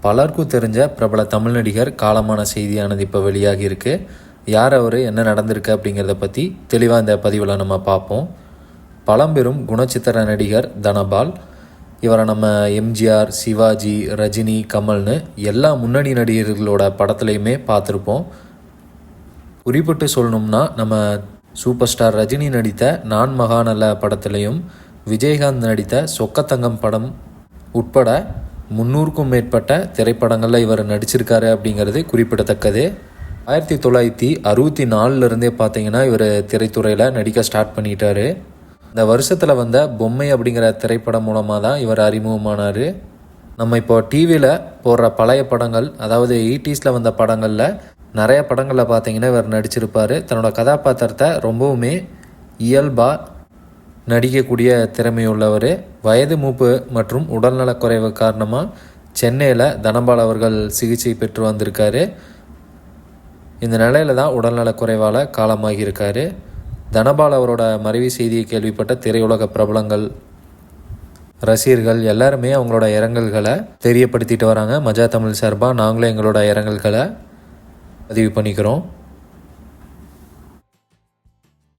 பலருக்கும் தெரிஞ்ச பிரபல தமிழ் நடிகர் காலமான செய்தியானது இப்போ வெளியாகி இருக்கு. யார் அவர்? என்ன நடந்திருக்கு அப்படிங்கிறத பற்றி தெளிவாக இந்த பதிவில் நம்ம பார்ப்போம். பழம்பெரும் குணச்சித்திர நடிகர் தனபால். இவரை நம்ம எம்ஜிஆர் சிவாஜி ரஜினி கமல்னு எல்லா முன்னணி நடிகர்களோட படத்துலையுமே பார்த்துருப்போம். குறிப்பிட்டு சொல்லணும்னா நம்ம சூப்பர் ஸ்டார் ரஜினி நடித்த நான் மகாநல்ல படத்துலையும் விஜயகாந்த் நடித்த சொக்கத்தங்கம் படம் உட்பட முந்நூறுக்கும் மேற்பட்ட திரைப்படங்களில் இவர் நடிச்சிருக்காரு அப்படிங்கிறது குறிப்பிடத்தக்கது. ஆயிரத்தி தொள்ளாயிரத்தி அறுபத்தி நாலுலேருந்தே பார்த்தீங்கன்னா இவர் திரைத்துறையில் நடிக்க ஸ்டார்ட் பண்ணிட்டாரு. இந்த வருஷத்தில் வந்த பொம்மை அப்படிங்கிற திரைப்படம் மூலமாக தான் இவர் அறிமுகமானார். நம்ம இப்போ டிவியில் போடுற பழைய படங்கள் அதாவது எயிட்டிஸில் வந்த படங்களில் நிறைய படங்களில் பார்த்தீங்கன்னா இவர் நடிச்சிருப்பார். தன்னோட கதாபாத்திரத்தை ரொம்பவுமே இயல்பாக நடிக்கக்கூடிய திறமையுள்ளவர். வயது மூப்பு மற்றும் உடல்நலக்குறைவு காரணமாக சென்னையில் தனபால் அவர்கள் சிகிச்சை பெற்று வந்திருக்காரு. இந்த நிலையில தான் உடல்நலக்குறைவால் காலமாகியிருக்காரு தனபால் அவரோட மறைவு செய்தியை கேள்விப்பட்ட திரையுலக பிரபலங்கள் ரசிகர்கள் எல்லாருமே அவங்களோட இரங்கல்களை தெரியப்படுத்திட்டு வராங்க. மஜா தமிழ் சார்பாக நாங்களும் எங்களோட இரங்கல்களை பதிவு பண்ணிக்கிறோம்.